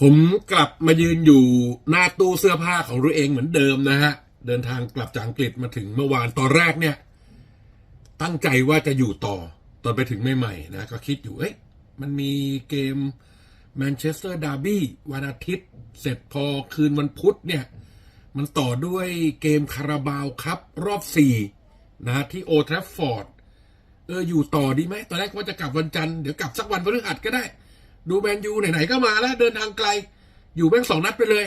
ผมกลับมายืนอยู่หน้าตู้เสื้อผ้าของตัวเองเหมือนเดิมนะฮะ เดินทางกลับจากอังกฤษมาถึงเมื่อวานตอนแรกเนี่ย ตั้งใจว่าจะอยู่ต่อ ตอนไปถึงใหม่ๆนะ ก็คิดอยู่เอ้ยมันมีเกมแมนเชสเตอร์ดาร์บี้วันอาทิตย์ เสร็จพอคืนวันพุธเนี่ย มันต่อด้วยเกมคาราบาวครับรอบสี่นะที่โอทราฟฟอร์ดเอออยู่ต่อดีไหมตอนแรกว่าจะกลับวันจันทร์เดี๋ยวกลับสักวันพฤหัสก็ได้ ดูแมนยูไหนๆก็มาแล้ว เดินทางไกล อยู่แม่งสองนัดไปเลย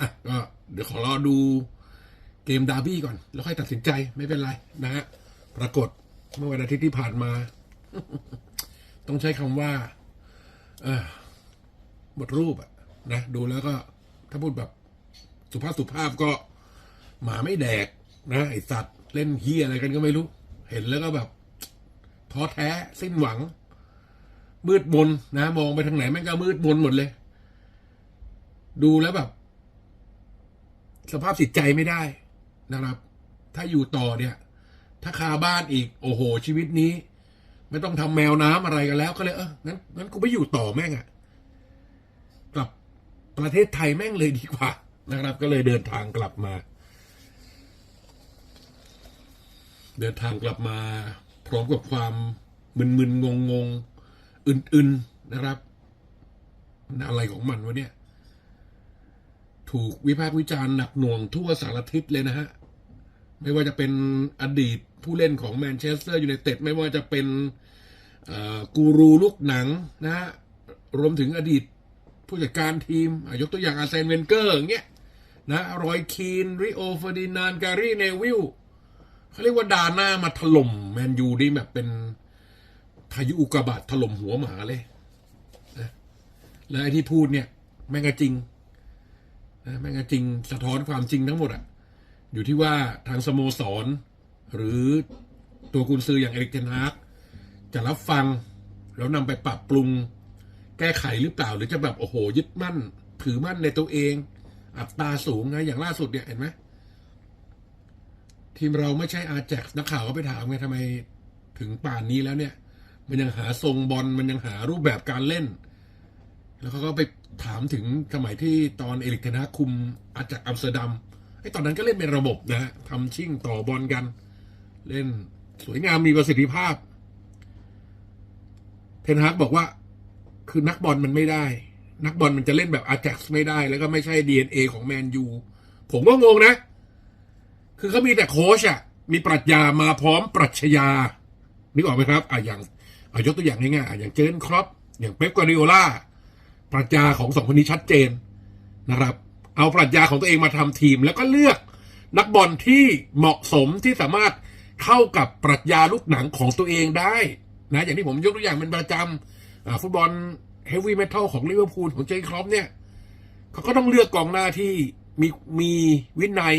อะก็เดี๋ยวขอรอดูเกมดาร์บี้ก่อน แล้วค่อยตัดสินใจไม่เป็นไรนะฮะปรากฏเมื่อวันอาทิตย์ที่ผ่านมา ต้องใช้คำว่าเออหมดรูปอะนะดูแล้วก็ถ้าพูดแบบสุภาพสุภาพก็หมาไม่แดกนะไอสัตว์เล่นเฮียอะไรกันก็ไม่รู้ เห็นแล้วก็แบบท้อแท้สิ้นหวัง มืดมนนะมองไปทางไหนแม่งก็มืดมนหมดเลย ดูแล้วแบบ สภาพจิตใจไม่ได้นะครับ ถ้าอยู่ต่อเนี่ย ถ้าคาบ้านอีก โอ้โห ชีวิตนี้ ไม่ต้องทำแมวน้ำอะไรกันแล้วก็เลยเอองั้นงั้นกูไม่อยู่ต่อแม่งอะกลับประเทศไทยแม่งเลยดีกว่า นะครับ ก็เลยเดินทางกลับมา เดินทางกลับมา พร้อมกับความมึนๆงงๆ อื่นๆนะครับมันอะไรของมันวะเนี่ย ถูกวิพากษ์วิจารณ์หนักหน่วงทั่วสารทิศเลยนะฮะ ไม่ว่าจะเป็นอดีตผู้เล่นของแมนเชสเตอร์ยูไนเต็ดไม่ว่าจะเป็นกูรูลูกหนังนะฮะ รวมถึงอดีตผู้จัดการทีมอะยกตัวอย่างอาร์เซนเวนเกอร์อย่างเงี้ยนะรอยคีน ริโอเฟอร์ดินานการีเนวิลเขาเรียกว่าดาหน้ามาถล่มแมนยูนี่แบบเป็น พายุอุกกาบาตถล่มหัวหมาเลยนะและไอ้ที่พูดเนี่ย แม่งจริงนะแม่งจริงสะท้อนความจริงทั้งหมดอะอยู่ที่ว่าทางสโมสร หรือตัวกุนซืออย่างเอริกเทนฮากจะรับฟัง แล้วนำไปปรับปรุง แก้ไขหรือเปล่า หรือจะแบบโอ้โห ยึดมั่น ถือมั่นในตัวเอง อัตราสูงไงอย่างล่าสุดเนี่ยเห็นไหมทีมเราไม่ใช่อาแจ็กนักข่าวก็ไปถามไงทำไมถึงป่านนี้แล้วเนี่ย มันยังหาทรงบอลมันยังหารูปแบบการเล่น แล้วเขาก็ไปถามถึงสมัยที่ตอนเอริกเทนฮากคุมอาแจ็กอัมสเตอร์ดัมไอ้ตอนนั้นก็เล่นเป็นระบบนะฮะทำชิ่งต่อบอลกัน เล่นสวยงามมีประสิทธิภาพ เทนฮากบอกว่า คือนักบอลมันไม่ได้ นักบอลมันจะเล่นแบบอาแจ็กไม่ได้ แล้วก็ไม่ใช่ DNA ของแมนยูผมก็งงนะ คือเขามีแต่โค้ชอะมีปรัชญามาพร้อมปรัชญานึกออกไหมครับอะอย่าง ยกตัวอย่างง่ายๆอย่างเจนครอปอย่างเป๊ปกวาริโอลาปรัชญาของสองคนนี้ชัดเจนนะครับ เอาปรัชญาของตัวเองมาทำทีม แล้วก็เลือกนักบอลที่เหมาะสมที่สามารถเข้ากับปรัชญาลูกหนังของตัวเองได้นะอย่างที่ผมยกตัวอย่างเป็นประจำฟุตบอลเฮฟวี่เมทัลของลิเวอร์พูลของเจนครอปเนี่ยเขาก็ต้องเลือกกองหน้าที่มีมีวินัย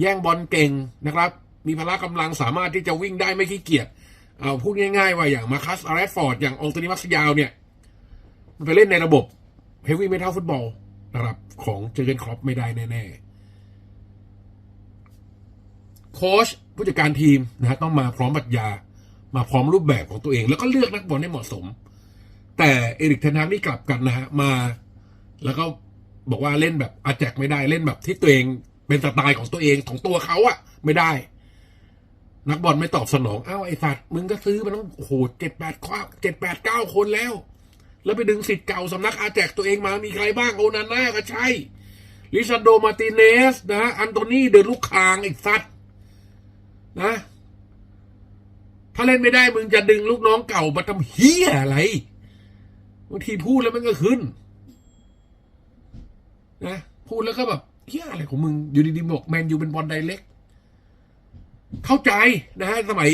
แย่งบอลเก่งนะครับ มีพละกำลังสามารถที่จะวิ่งได้ไม่ขี้เกียจ เอาพูดง่ายๆว่าอย่างมาคัสอาร์เรดฟอร์ดอย่างองโตนีมักซิยาวเนี่ย มันไปเล่นในระบบเฮฟวี่เมทัลฟุตบอลนะครับของเจอร์เกนครอปไม่ได้แน่ๆโค้ชผู้จัดการทีมนะฮะต้องมาพร้อมปรัชญามาพร้อมรูปแบบของตัวเอง แล้วก็เลือกนักบอลให้เหมาะสม แต่เอริกเทนฮากนี่กลับกันนะฮะมาแล้วก็บอกว่าเล่นแบบอาแจกไม่ได้เล่นแบบที่ตัวเองเป็นสไตล์ของตัวเองของตัวเขาอะไม่ได้ นักบอลไม่ตอบสนองอ้าวไอ้สัตว์มึงก็ซื้อมาต้องโอ้โหเจ็ดแปดข้าเจ็ดแปดเก้าคนแล้ว แล้วไปดึงสิทธิ์เก่าสำนักอาแจกตัวเองมามีใครบ้างโอนาน่าก็ใช่ลิซานโดมาติเนสนะ อันโตนีเดลูกคางไอ้สัตว์นะ ถ้าเล่นไม่ได้มึงจะดึงลูกน้องเก่ามาทำเฮียอะไรบางทีพูดแล้วมันก็ขึ้น นะ พูดแล้วก็แบบเฮียอะไรของมึงอยู่ดีๆบอกแมนยูเป็นบอลไดเล็ก เข้าใจนะฮะสมัย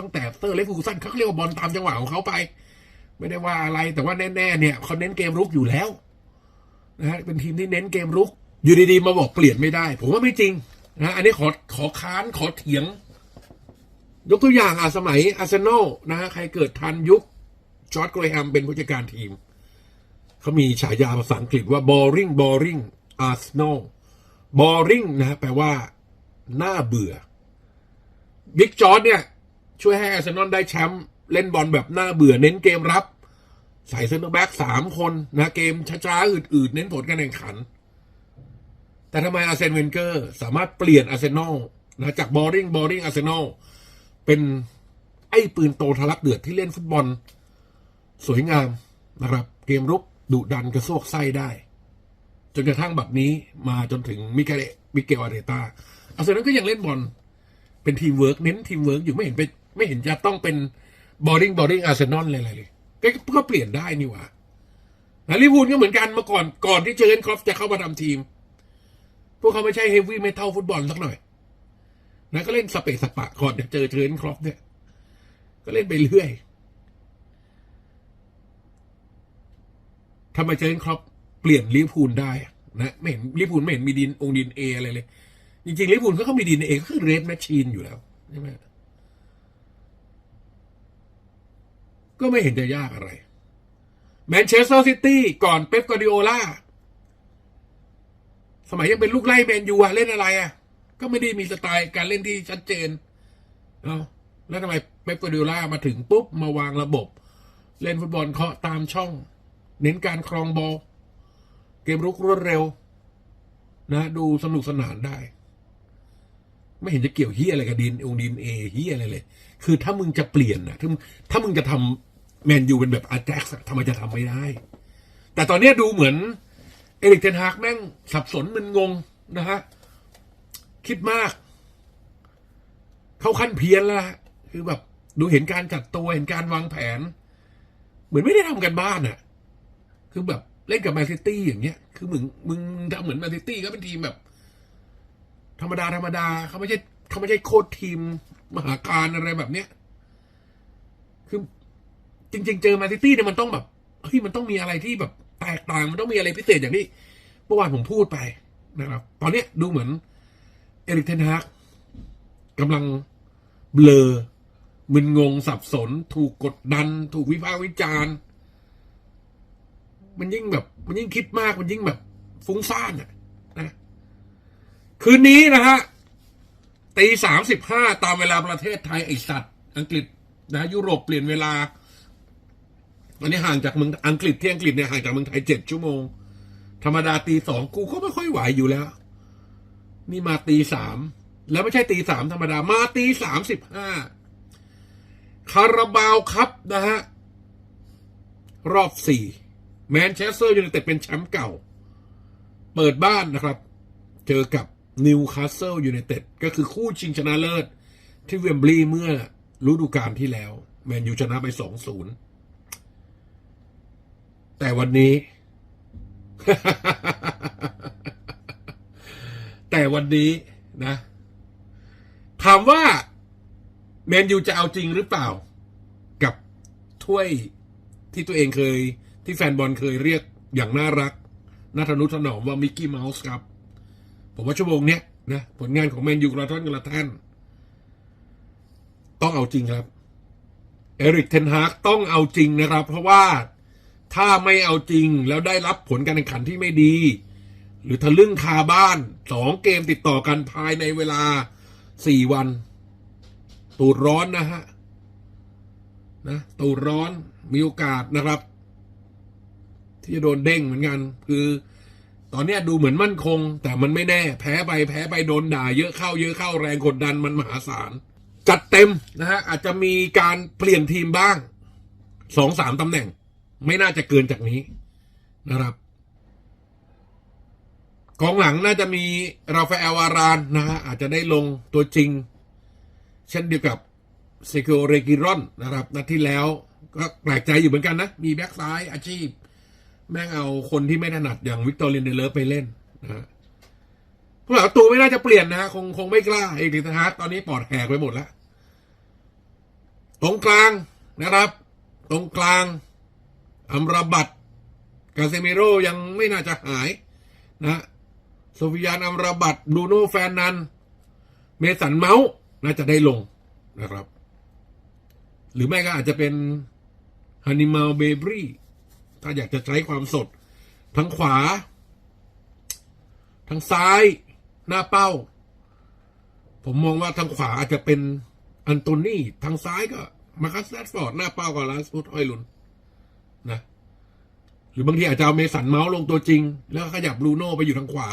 ตั้งแต่เตอร์เล็กฟูสันเขาเรียกว่าบอลตามจังหวะของเขาไป ไม่ได้ว่าอะไรแต่ว่าแน่ๆเนี่ยเขาเน้นเกมรุกอยู่แล้วนะฮะเป็นทีมที่เน้นเกมรุก อยู่ดีๆมาบอกเปลี่ยนไม่ได้ ผมว่าไม่จริงนะอันนี้ขอขอค้านขอเถียง ยกตัวอย่างอะสมัยอาร์เซนอลนะฮะใครเกิดทันยุคจอร์ดเกรแฮมเป็นผู้จัดการทีมเขามีฉายาภาษาอังกฤษว่า boring boring Arsenal boring นะฮะแปลว่า น่าเบื่อ บิ๊กจอร์ดเนี่ย ช่วยให้อาร์เซนอลได้แชมป์เล่นบอลแบบน่าเบื่อเน้นเกมรับ ใส่เซนเตอร์แบ็กสามคนนะเกมช้าๆอืดๆ เน้นผลการแข่งขัน แต่ทำไมอาร์เซนเวนเกอร์สามารถเปลี่ยนอาร์เซนอลนะจากบอริงบอริงอาร์เซนอลเป็นไอ้ปืนโตทะลักเดือดที่เล่นฟุตบอล สวยงามนะครับ เกมรุกดุดันกระซวกไส้ได้ จนกระทั่งแบบนี้มาจนถึงมิเกลมิเกลอาเรตาอาร์เซนอลก็ยังเล่นบอล เป็นทีมเวิร์กเน้นทีมเวิร์กอยู่ไม่เห็นไปไม่เห็นจะต้องเป็นบอริงบอริงอาร์เซนอลอะไรเลยก็ก็เปลี่ยนได้นี่หว่านะลิเวอร์พูลก็เหมือนกันเมื่อก่อนก่อนที่เจอร์เกนครอปจะเข้ามาทำทีม พวกเขาไม่ใช่เฮฟวี่เมทัลฟุตบอลสักหน่อยนะก็เล่นสเปซสปะก่อนจะเจอเทรนครอปเนี่ย ก็เล่นไปเรื่อยทำไมเทรนครอปเปลี่ยนลิเวอร์พูลได้อะนะไม่เห็นลิเวอร์พูลไม่เห็นมีดินองค์ดินเออะไรเลย จริงๆลิเวอร์พูลเขาก็มีดินเอก็คือเรดแมชชีนอยู่แล้วใช่ไหมก็ไม่เห็นจะยากอะไรแมนเชสเตอร์ซิตี้ก่อนเป๊ปกวาร์ดิโอลาสมัยยังเป็นลูกไล่แมนยูอะเล่นอะไรอะก็ไม่ได้มีสไตล์การเล่นที่ชัดเจนเอาแล้วทำไมเป๊ปกวาร์ดิโอล่ามาถึงปุ๊บ มาวางระบบ เล่นฟุตบอลเคาะตามช่อง เน้นการครองบอลเกมรุกรวดเร็ว นะ ดูสนุกสนานได้ ไม่เห็นจะเกี่ยวเฮียอะไรกับดินองดินเอเฮียอะไรเลย คือถ้ามึงจะเปลี่ยนนะถ้ามึงถ้ามึงจะทำแมนยูเป็นแบบอาแจ็กซ์ทำไมจะทำไม่ได้ แต่ตอนเนี้ยดูเหมือน เอริกเทนฮากแม่งสับสนมึนงงนะฮะคิดมาก เขาขั้นเพี้ยนแล้วคือแบบดูเห็นการจัดตัวเห็นการวางแผน เหมือนไม่ได้ทำกันบ้านอะคือแบบเล่นกับแมนซิตี้อย่างเงี้ย คือมึงมึงทำเหมือนแมนซิตี้ก็เป็นทีมแบบ ธรรมดาธรรมดาเขาไม่ใช่เขาไม่ใช่โค้ชทีมมหาการอะไรแบบเนี้ย คือ จริง ๆ เจอมนซิตี้เนี่ยมันต้องแบบเฮ้ยมันต้องมีอะไรที่แบบแตกต่างมันต้องมีอะไรพิเศษอย่างที่เมื่อวานผมพูดไปนะครับ ตอนเนี้ยดูเหมือน เอริกเทนฮากกำลังเบลอมึนงงสับสน ถูกกดดัน ถูกวิพากษ์วิจารณ์ มันยิ่งแบบ มันยิ่งคิดมากมันยิ่งแบบฟุ้งซ่านอะ คืนนี้นะฮะตีสามสิบห้าตามเวลาประเทศไทยไอสัตว์ อังกฤษนะยุโรปเปลี่ยนเวลาตอนนี้ห่างจากเมืองอังกฤษที่อังกฤษเนี่ยห่างจากเมืองไทยเจ็ดชั่วโมง ธรรมดาตีสองกูก็ไม่ค่อยไหวอยู่แล้ว นี่มาตีสามแล้วไม่ใช่ตีสามธรรมดามาตีสามสิบห้าคาราบาวครับนะฮะ รอบสี่แมนเชสเตอร์ยูไนเต็ดเป็นแชมป์เก่า เปิดบ้านนะครับ เจอกับ นิวคาสเซิลยูไนเต็ดก็คือคู่ชิงชนะเลิศ ที่เวมบลีย์เมื่อฤดูกาลที่แล้ว แมนยูชนะไปสองศูนย์แต่วันนี้ แต่วันนี้นะ ถามว่า แมนยูจะเอาจริงหรือเปล่า กับถ้วยที่ตัวเองเคย ที่แฟนบอลเคยเรียกอย่างน่ารักน่าทนุถนอมว่ามิกกี้เมาส์ครับ ผมว่าชั่วโมงเนี้ยนะผลงานของแมนยูกระท่อนกระท่าน ต้องเอาจริงครับ เอริกเทนฮากต้องเอาจริงนะครับ เพราะว่าถ้าไม่เอาจริงแล้วได้รับผลการแข่งขันที่ไม่ดี หรือทะลึ่งคาบ้านสองเกมติดต่อกันภายในเวลาสี่วัน ตูดร้อนนะฮะนะตูดร้อนมีโอกาสนะครับ ที่จะโดนเด้งเหมือนกัน คือ ตอนเนี้ยดูเหมือนมั่นคง แต่มันไม่แน่ แพ้ไปแพ้ไปโดนด่า เยอะเข้าเยอะเข้าแรงกดดันมันมหาศาล จัดเต็มนะฮะอาจจะมีการเปลี่ยนทีมบ้างสองสามตำแหน่ง ไม่น่าจะเกินจากนี้นะครับกองหลังน่าจะมีราฟาเอลอารานนะฮะอาจจะได้ลงตัวจริง เช่นเดียวกับเซโกเรกิรอนนะครับนัดที่แล้วก็แปลกใจอยู่เหมือนกันนะ มีแบ็กซ้ายอาชีพ แม่งเอาคนที่ไม่ถนัดอย่างวิกตอเรียนเดเลฟไปเล่นนะฮะพวกเราตูไม่น่าจะเปลี่ยนนะคงคงไม่กล้าเอกดิทฮาร์ตตอนนี้ปอดแหกไปหมดแล้ว ตรงกลางนะครับ ตรงกลางอัมราบัตกาเซเมโรยังไม่น่าจะหายนะโซฟิยานอัมราบัตบรูโน่แฟนนัน เมสันเมาส์น่าจะได้ลงนะครับ หรือไม่ก็อาจจะเป็นฮันนิมาลเบบรี่ ถ้าอยากจะใช้ความสด ทั้งขวา ทั้งซ้าย หน้าเป้า ผมมองว่าทางขวาอาจจะเป็นอันโตนี่ทางซ้ายก็ มาคัสแรดฟอร์ด หน้าเป้ากับลาสพุทฮอยลุนนะ หรือบางทีอาจจะเอาเมสันเมาส์ลงตัวจริง แล้วขยับบรูโน่ไปอยู่ทางขวา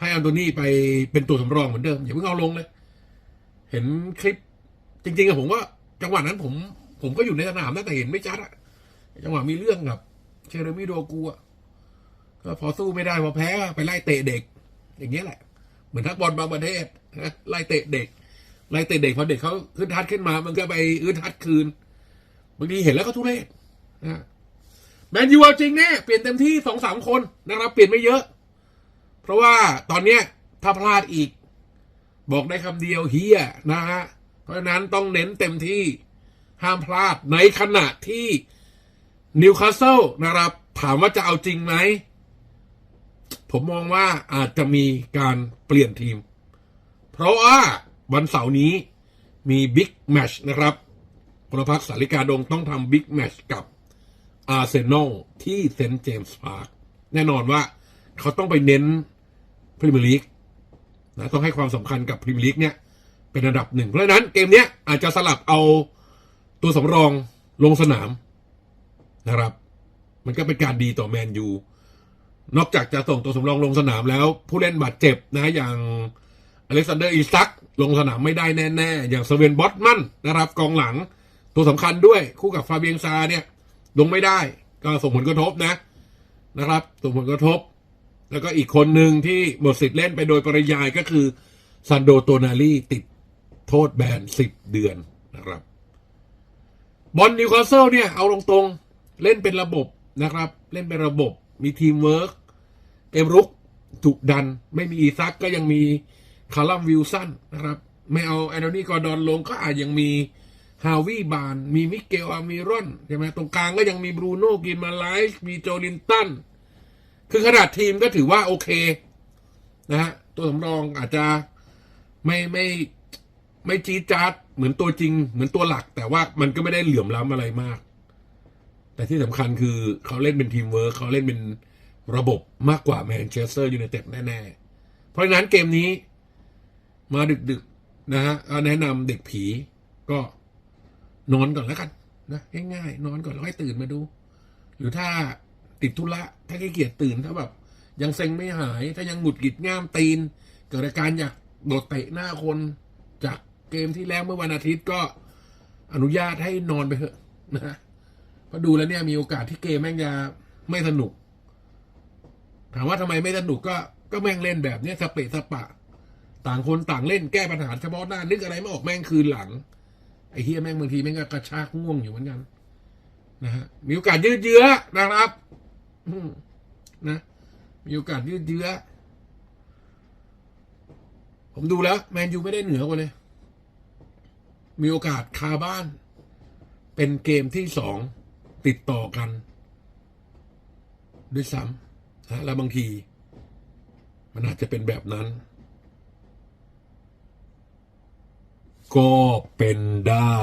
ให้อันโตนี่ไปเป็นตัวสำรองเหมือนเดิม อย่าเพิ่งเอาลงเลย เห็นคลิป จริงๆอะผมว่าจังหวะนั้นผม ผมก็อยู่ในสนามนะแต่เห็นไม่ชัดอะจังหวะมีเรื่องกับ เชเรมิโดกูอะก็พอสู้ไม่ได้พอแพ้ไปไล่เตะเด็ก อย่างเงี้ยแหละ เหมือนทักบอลบางประเทศนะไล่เตะเด็กไล่เตะเด็กพอเด็กเขาขึ้นทัดขึ้นมา มันก็ไปอื้อทัดคืนบางทีเห็นแล้วก็ทุเรศนะแมนยูเอาจริงแน่เปลี่ยนเต็มที่สองสามคนนะครับ เปลี่ยนไม่เยอะ เพราะว่าตอนเนี้ยถ้าพลาดอีก บอกได้คำเดียวเฮียนะฮะเพราะฉะนั้นต้องเน้นเต็มที่ห้ามพลาดในขณะที่ นิวคาสเซิลนะครับ ถามว่าจะเอาจริงไหม ผมมองว่าอาจจะมีการเปลี่ยนทีม เพราะว่าวันเสาร์นี้มีบิ๊กแมชนะครับพลพักสาริกาดงต้องทำบิ๊กแมชกับอาร์เซนอลที่เซนต์เจมส์พาร์คแน่นอนว่าเขาต้องไปเน้นพรีเมียร์ลีกนะต้องให้ความสำคัญกับพรีเมียร์ลีกเนี่ยเป็นอันดับหนึ่งเพราะฉะนั้นเกมเนี้ยอาจจะสลับเอาตัวสำรองลงสนาม นะครับ มันก็เป็นการดีต่อแมนยู นอกจากจะส่งตัวสำรองลงสนามแล้ว ผู้เล่นบาดเจ็บนะอย่างอเล็กซานเดอร์อีซักลงสนามไม่ได้แน่ ๆ อย่างสเวนบอตมันนะครับ กองหลังตัวสำคัญด้วยคู่กับฟาเบียงซาเนี่ย ลงไม่ได้ก็ส่งผลกระทบนะนะครับส่งผลกระทบ แล้วก็อีกคนหนึ่งที่หมดสิทธิ์เล่นไปโดยปริยายก็คือซันโดโตนาลีติดโทษแบนสิบเดือนนะครับบอลนิวคาสเซิลเนี่ย เอาตรง เล่นเป็นระบบนะครับ เล่นเป็นระบบมีทีมเวิร์กเกมรุกถูกดัน ไม่มีอีซักก็ยังมีคาร์ลัมวิลสันนะครับ ไม่เอาแอนโทนีกอร์ดอนลงก็อาจยังมีฮาวิบาน มีมิเกลอามิรอนใช่ไหมตรงกลางก็ยังมีบรูโน่กินมาไลฟ์มีโจลินตัน คือขนาดทีมก็ถือว่าโอเคนะฮะตัวสำรองอาจจะไม่ไม่ไม่จี๊ดจ๊าดเหมือนตัวจริง เหมือนตัวหลัก แต่ว่ามันก็ไม่ได้เหลื่อมล้ำอะไรมาก แต่ที่สำคัญคือเขาเล่นเป็นทีมเวิร์คเขาเล่นเป็นระบบมากกว่าแมนเชสเตอร์ยูไนเต็ดแน่ ๆ เพราะฉะนั้นเกมนี้มาดึกๆ นะฮะแนะนำเด็กผีก็นอนก่อนแล้วกันนะง่ายๆ นอนก่อนแล้วค่อยตื่นมาดู หรือถ้าติดธุระถ้าขี้เกียจตื่นถ้าแบบ ยังเซ็งไม่หาย ถ้ายังหงุดหงิดง่ามตีน เกิดอาการอยากโดดเตะหน้าคนจากเกมที่แล้วเมื่อวันอาทิตย์ก็อนุญาตให้นอนไปเถอะนะ พราะดูแล้วเนี่ยมีโอกาสที่เกมแม่งจะไม่สนุก ถามว่าทำไมไม่สนุกก็ก็แม่งเล่นแบบเนี้ยสเปะสปะ ต่างคนต่างเล่นแก้ปัญหาเฉพาะหน้านึกอะไรไม่ออกแม่งคืนหลังไอ้เฮียแม่งบางทีแม่งก็กระชากง่วงอยู่เหมือนกันนะฮะมีโอกาสยืดเยื้อนะครับนะมีโอกาสยืดเยื้อ ผมดูแล้ว แมนยูไม่ได้เหนือกว่าเลย มีโอกาสคาบ้าน เป็นเกมที่สอง ติดต่อกัน ด้วยซ้ำนะแล้วบางที มันอาจจะเป็นแบบนั้น ก็เป็นได้